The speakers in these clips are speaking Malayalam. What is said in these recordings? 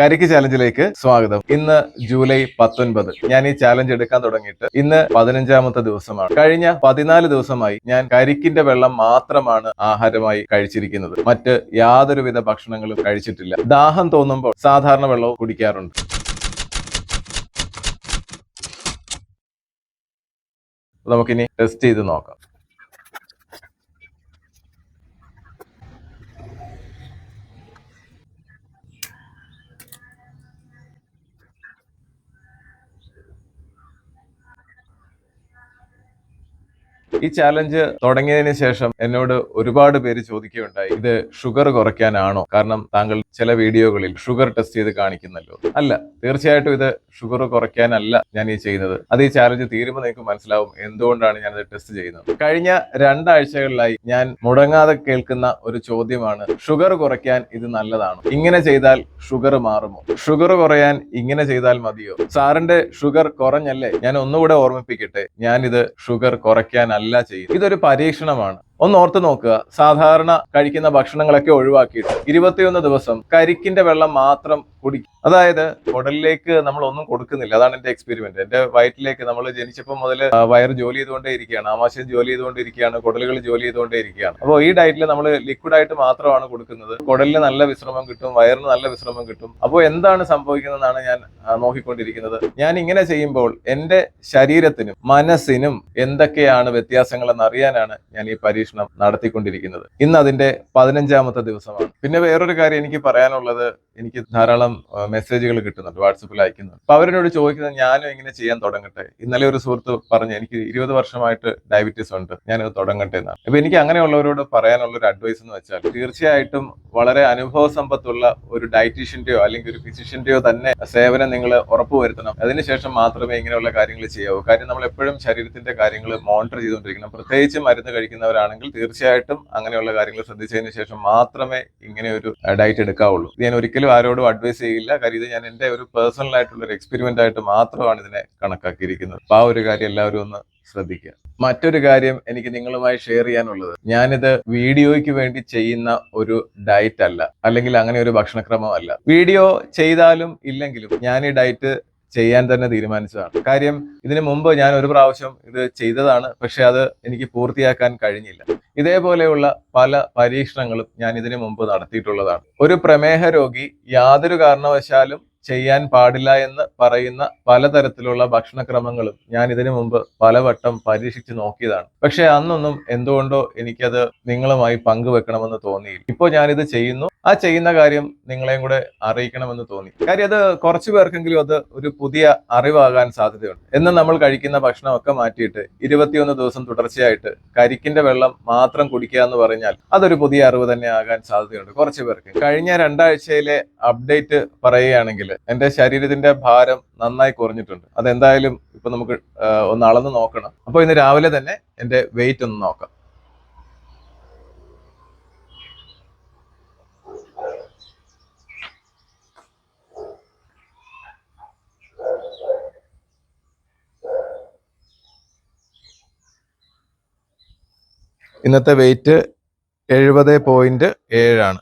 കരിക്ക് ചാലഞ്ചിലേക്ക് സ്വാഗതം. ഇന്ന് ജൂലൈ പത്തൊൻപത്. ഞാൻ ഈ ചാലഞ്ച് എടുക്കാൻ തുടങ്ങിയിട്ട് ഇന്ന് പതിനഞ്ചാമത്തെ ദിവസമാണ്. കഴിഞ്ഞ പതിനാല് ദിവസമായി ഞാൻ കരിക്കിന്റെ വെള്ളം മാത്രമാണ് ആഹാരമായി കഴിച്ചിരിക്കുന്നത്. മറ്റ് യാതൊരുവിധ ഭക്ഷണങ്ങളും കഴിച്ചിട്ടില്ല. ദാഹം തോന്നുമ്പോൾ സാധാരണ വെള്ളവും കുടിക്കാറുണ്ട്. നമുക്കിനി ടെസ്റ്റ് ചെയ്ത് നോക്കാം. ഈ ചാലഞ്ച് തുടങ്ങിയതിന് ശേഷം എന്നോട് ഒരുപാട് പേര് ചോദിക്കുകയുണ്ടായി ഇത് ഷുഗർ കുറയ്ക്കാനാണോ? കാരണം താങ്കൾ ചില വീഡിയോകളിൽ ഷുഗർ ടെസ്റ്റ് ചെയ്ത് കാണിക്കുന്നല്ലോ. അല്ല തീർച്ചയായിട്ടും ഇത് ഷുഗർ കുറയ്ക്കാനല്ല ഞാൻ ഈ ചെയ്യുന്നത്. അത് ഈ ചാലഞ്ച് തീരുമ്പോൾ നിങ്ങൾക്ക് മനസ്സിലാവും എന്തുകൊണ്ടാണ് ഞാനത് ടെസ്റ്റ് ചെയ്യുന്നത്. കഴിഞ്ഞ രണ്ടാഴ്ചകളിലായി ഞാൻ മുടങ്ങാതെ കേൾക്കുന്ന ഒരു ചോദ്യമാണ് ഷുഗർ കുറയ്ക്കാൻ ഇത് നല്ലതാണ്? ഇങ്ങനെ ചെയ്താൽ ഷുഗർ മാറുമോ? ഷുഗർ കുറയാൻ ഇങ്ങനെ ചെയ്താൽ മതിയോ? സാറിന്റെ ഷുഗർ കുറഞ്ഞല്ലേ? ഞാൻ ഒന്നുകൂടെ ഓർമ്മിപ്പിക്കട്ടെ ഞാനിത് ഷുഗർ കുറയ്ക്കാനല്ല ചെയ്യും ഇതൊരു പരീക്ഷണമാണ്. ഒന്ന് ഓർത്ത് നോക്കുക. സാധാരണ കഴിക്കുന്ന ഭക്ഷണങ്ങളൊക്കെ ഒഴിവാക്കിയിട്ട് ഇരുപത്തിയൊന്ന് ദിവസം കരിക്കിന്റെ വെള്ളം മാത്രം കുടിക്കും. അതായത് കുടലിലേക്ക് നമ്മൾ ഒന്നും കൊടുക്കുന്നില്ല. അതാണ് എന്റെ എക്സ്പെരിമെന്റ് എന്റെ വയറ്റിലേക്ക് നമ്മൾ ജനിച്ചപ്പോൾ മുതൽ വയർ ജോലി ചെയ്തുകൊണ്ടേ ഇരിക്കുകയാണ്. ആമാശയം ജോലി ചെയ്തുകൊണ്ടിരിക്കുകയാണ് കുടലുകൾ ജോലി ചെയ്തുകൊണ്ടേ ഇരിക്കുകയാണ്. അപ്പോൾ ഈ ഡയറ്റിൽ നമ്മൾ ലിക്വിഡ് ആയിട്ട് മാത്രമാണ് കൊടുക്കുന്നത്. കുടലിന് നല്ല വിശ്രമം കിട്ടും. വയറിന് നല്ല വിശ്രമം കിട്ടും. അപ്പോൾ എന്താണ് സംഭവിക്കുന്നതെന്നാണ് ഞാൻ നോക്കിക്കൊണ്ടിരിക്കുന്നത്. ഞാൻ ഇങ്ങനെ ചെയ്യുമ്പോൾ എന്റെ ശരീരത്തിനും മനസ്സിനും എന്തൊക്കെയാണ് വ്യത്യാസങ്ങൾ അറിയാനാണ് ഞാൻ ഈ പരീക്ഷണം നടത്തിക്കൊണ്ടിരിക്കുന്നത്. ഇന്ന് അതിന്റെ പതിനഞ്ചാമത്തെ ദിവസമാണ്. പിന്നെ വേറൊരു കാര്യം എനിക്ക് പറയാനുള്ളത്. എനിക്ക് ധാരാളം മെസ്സേജുകൾ കിട്ടുന്നുണ്ട് വാട്സപ്പിൽ അയക്കുന്നുണ്ട്. അപ്പൊ അവരോട് ചോദിക്കുന്നത് ഞാനും ഇങ്ങനെ ചെയ്യാൻ തുടങ്ങട്ടെ? ഇന്നലെ ഒരു സുഹൃത്ത് പറഞ്ഞു എനിക്ക് ഇരുപത് വർഷമായിട്ട് ഡയബറ്റീസ് ഉണ്ട് ഞാനത് തുടങ്ങട്ടെ എന്നാണ്. അപ്പൊ എനിക്ക് അങ്ങനെയുള്ളവരോട് പറയാനുള്ള ഒരു അഡ്വൈസ് എന്ന് വെച്ചാൽ തീർച്ചയായിട്ടും വളരെ അനുഭവ സമ്പത്തുള്ള ഒരു ഡയറ്റീഷ്യന്റെയോ അല്ലെങ്കിൽ ഒരു ഫിസിഷ്യന്റെയോ തന്നെ സേവനം നിങ്ങൾ ഉറപ്പുവരുത്തണം അതിനുശേഷം മാത്രമേ ഇങ്ങനെയുള്ള കാര്യങ്ങൾ ചെയ്യാവൂ. കാര്യം നമ്മൾ എപ്പോഴും ശരീരത്തിന്റെ കാര്യങ്ങൾ മോണിറ്റർ ചെയ്തുകൊണ്ടിരിക്കണം. പ്രത്യേകിച്ച് മരുന്ന് കഴിക്കുന്നവരാണെങ്കിൽ തീർച്ചയായിട്ടും അങ്ങനെയുള്ള കാര്യങ്ങൾ ശ്രദ്ധിച്ചതിന് ശേഷം മാത്രമേ ഇങ്ങനെ ഒരു ഡയറ്റ് എടുക്കാവുള്ളൂ. ഞാൻ ഒരിക്കലും ആരോടും അഡ്വൈസ് ചെയ്യില്ല. കാര്യം ഇത് ഞാൻ എന്റെ ഒരു പേഴ്സണൽ ആയിട്ടുള്ള ഒരു എക്സ്പെരിമെന്റ് ആയിട്ട് മാത്രമാണ് ഇതിനെ കണക്കാക്കിയിരിക്കുന്നത്. അപ്പൊ ആ ഒരു കാര്യം എല്ലാവരും ഒന്ന് ശ്രദ്ധിക്കുക. മറ്റൊരു കാര്യം എനിക്ക് നിങ്ങളുമായി ഷെയർ ചെയ്യാനുള്ളത്. ഞാനിത് വീഡിയോയ്ക്ക് വേണ്ടി ചെയ്യുന്ന ഒരു ഡയറ്റ് അല്ല. അല്ലെങ്കിൽ അങ്ങനെ ഒരു ഭക്ഷണക്രമം അല്ല. വീഡിയോ ചെയ്താലും ഇല്ലെങ്കിലും ഞാൻ ഈ ഡയറ്റ് ചെയ്യാൻ തന്നെ തീരുമാനിച്ചതാണ്. കാര്യം ഇതിനു മുമ്പ് ഞാൻ ഒരു പ്രാവശ്യം ഇത് ചെയ്തതാണ് പക്ഷെ അത് എനിക്ക് പൂർത്തിയാക്കാൻ കഴിഞ്ഞില്ല. ഇതേപോലെയുള്ള പല പരീക്ഷണങ്ങളും ഞാൻ ഇതിനു മുമ്പ് നടത്തിയിട്ടുള്ളതാണ്. ഒരു പ്രമേഹ രോഗി യാതൊരു കാരണവശാലും ചെയ്യാൻ പാടില്ല എന്ന് പറയുന്ന പലതരത്തിലുള്ള ഭക്ഷണക്രമങ്ങളും ഞാൻ ഇതിനു മുമ്പ് പലവട്ടം പരീക്ഷിച്ചു നോക്കിയതാണ്. പക്ഷെ അന്നൊന്നും എന്തുകൊണ്ടോ എനിക്കത് നിങ്ങളുമായി പങ്കുവെക്കണമെന്ന് തോന്നിയില്ല. ഇപ്പോൾ ഞാനിത് ചെയ്യുന്നു. ആ ചെയ്യുന്ന കാര്യം നിങ്ങളെയും കൂടെ അറിയിക്കണമെന്ന് തോന്നി. കാര്യം അത് കുറച്ചു പേർക്കെങ്കിലും അത് ഒരു പുതിയ അറിവാകാൻ സാധ്യതയുണ്ട്. എന്ന് നമ്മൾ കഴിക്കുന്ന ഭക്ഷണമൊക്കെ മാറ്റിയിട്ട് ഇരുപത്തിയൊന്ന് ദിവസം തുടർച്ചയായിട്ട് കരിക്കിന്റെ വെള്ളം മാത്രം കുടിക്കുക എന്ന് പറഞ്ഞാൽ അതൊരു പുതിയ അറിവ് തന്നെ ആകാൻ സാധ്യതയുണ്ട് കുറച്ചു പേർക്ക്. കഴിഞ്ഞ രണ്ടാഴ്ചയിലെ അപ്ഡേറ്റ് പറയുകയാണെങ്കിൽ എന്റെ ശരീരത്തിന്റെ ഭാരം നന്നായി കുറഞ്ഞിട്ടുണ്ട്. അതെന്തായാലും ഇപ്പൊ നമുക്ക് ഒന്ന് അളന്ന് നോക്കണം. അപ്പൊ ഇന്ന് രാവിലെ തന്നെ എന്റെ വെയിറ്റ് ഒന്ന് നോക്കാം. ഇന്നത്തെ വെയിറ്റ് എഴുപത് പോയിന്റ് ഏഴാണ്.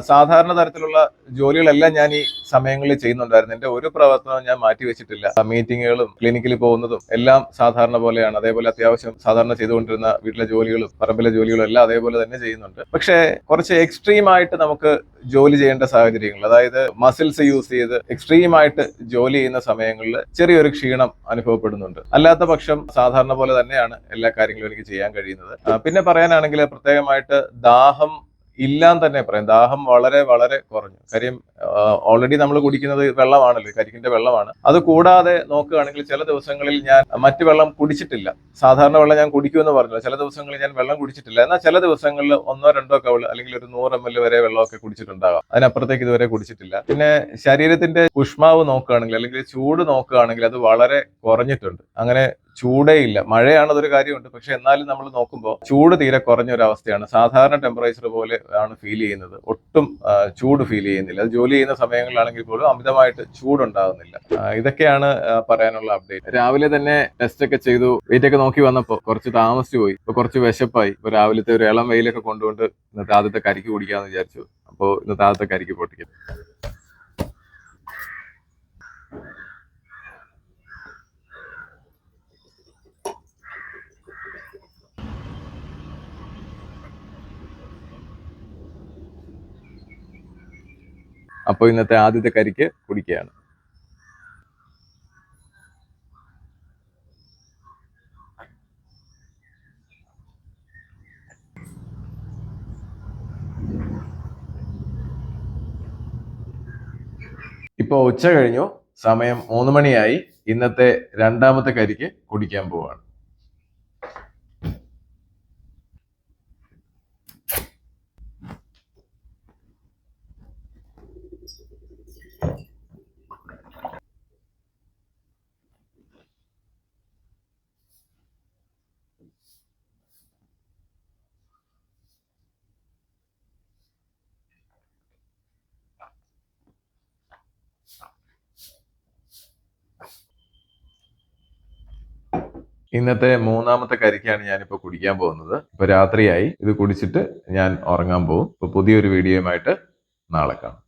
സാധാരണ തരത്തിലുള്ള ജോലികളെല്ലാം ഞാൻ ഈ സമയങ്ങളിൽ ചെയ്യുന്നുണ്ടായിരുന്നു. എന്റെ ഒരു പ്രവർത്തനവും ഞാൻ മാറ്റി വെച്ചിട്ടില്ല. മീറ്റിങ്ങുകളും ക്ലിനിക്കിൽ പോകുന്നതും എല്ലാം സാധാരണ പോലെയാണ്. അതേപോലെ അത്യാവശ്യം സാധാരണ ചെയ്തുകൊണ്ടിരുന്ന വീട്ടിലെ ജോലികളും പറമ്പിലെ ജോലികളും എല്ലാം അതേപോലെ തന്നെ ചെയ്യുന്നുണ്ട്. പക്ഷേ കുറച്ച് എക്സ്ട്രീം ആയിട്ട് നമുക്ക് ജോലി ചെയ്യേണ്ട സാഹചര്യങ്ങൾ അതായത് മസിൽസ് യൂസ് ചെയ്ത് എക്സ്ട്രീം ആയിട്ട് ജോലി ചെയ്യുന്ന സമയങ്ങളിൽ ചെറിയൊരു ക്ഷീണം അനുഭവപ്പെടുന്നുണ്ട്. അല്ലാത്ത പക്ഷം സാധാരണ പോലെ തന്നെയാണ് എല്ലാ കാര്യങ്ങളും എനിക്ക് ചെയ്യാൻ കഴിയുന്നത്. പിന്നെ പറയാനാണെങ്കിൽ പ്രത്യേകമായിട്ട് ദാഹം ഇല്ലാന്ന് തന്നെ പറയാം. ദാഹം വളരെ വളരെ കുറഞ്ഞു. കാര്യം ഓൾറെഡി നമ്മൾ കുടിക്കുന്നത് വെള്ളമാണല്ലോ കരിക്കിന്റെ വെള്ളമാണ്. അത് കൂടാതെ നോക്കുകയാണെങ്കിൽ ചില ദിവസങ്ങളിൽ ഞാൻ മറ്റു വെള്ളം കുടിച്ചിട്ടില്ല. സാധാരണ വെള്ളം ഞാൻ കുടിക്കുമെന്ന് പറഞ്ഞില്ല. ചില ദിവസങ്ങളിൽ ഞാൻ വെള്ളം കുടിച്ചിട്ടില്ല. എന്നാൽ ചില ദിവസങ്ങളിൽ ഒന്നോ രണ്ടോ കവൾ അല്ലെങ്കിൽ ഒരു നൂറ് എം എൽ വരെ വെള്ളമൊക്കെ കുടിച്ചിട്ടുണ്ടാകാം. അതിനപ്പുറത്തേക്ക് ഇതുവരെ കുടിച്ചിട്ടില്ല. പിന്നെ ശരീരത്തിന്റെ ഉഷ്മാവ് നോക്കുകയാണെങ്കിൽ അല്ലെങ്കിൽ ചൂട് നോക്കുകയാണെങ്കിൽ അത് വളരെ കുറഞ്ഞിട്ടുണ്ട്. അങ്ങനെ ചൂടേ ഇല്ല മഴയാണ് അതൊരു കാര്യമുണ്ട്. പക്ഷെ എന്നാലും നമ്മൾ നോക്കുമ്പോൾ ചൂട് തീരെ കുറഞ്ഞ ഒരു അവസ്ഥയാണ് സാധാരണ ടെമ്പറേച്ചർ പോലെ ആണ് ഫീൽ ചെയ്യുന്നത്. ഒട്ടും ചൂട് ഫീൽ ചെയ്യുന്നില്ല. അത് ജോലി ചെയ്യുന്ന സമയങ്ങളിലാണെങ്കിൽ പോലും അമിതമായിട്ട് ചൂടുണ്ടാകുന്നില്ല. ഇതൊക്കെയാണ് പറയാനുള്ള അപ്ഡേറ്റ് രാവിലെ തന്നെ ടെസ്റ്റ് ഒക്കെ ചെയ്തു. വെയിറ്റ് ഒക്കെ നോക്കി വന്നപ്പോൾ കുറച്ച് താമസിച്ചു പോയി. ഇപ്പൊ കുറച്ച് വിശപ്പായി. ഇപ്പൊ രാവിലത്തെ ഒരു ഇളം വെയിലൊക്കെ കൊണ്ടുകൊണ്ട് ഇന്നത്തെ ആദ്യത്തെ കരിക്ക് കുടിക്കാന്ന് വിചാരിച്ചു. അപ്പോൾ ഇന്നത്തെ ആദ്യത്തെ കരിക്ക് പൊട്ടിക്കും. അപ്പോൾ ഇന്നത്തെ ആദ്യത്തെ കരിക്ക് കുടിക്കുകയാണ്. ഇപ്പോൾ ഉച്ച കഴിഞ്ഞു. സമയം മൂന്ന് മണിയായി. ഇന്നത്തെ രണ്ടാമത്തെ കരിക്ക് കുടിക്കാൻ പോവാണ്. ഇന്നത്തെ മൂന്നാമത്തെ കരിക്കാണ് ഞാനിപ്പോൾ കുടിക്കാൻ പോകുന്നത്. ഇപ്പൊ രാത്രിയായി. ഇത് കുടിച്ചിട്ട് ഞാൻ ഉറങ്ങാൻ പോകും. ഇപ്പൊ പുതിയൊരു വീഡിയോയുമായിട്ട് നാളെ കാണാം.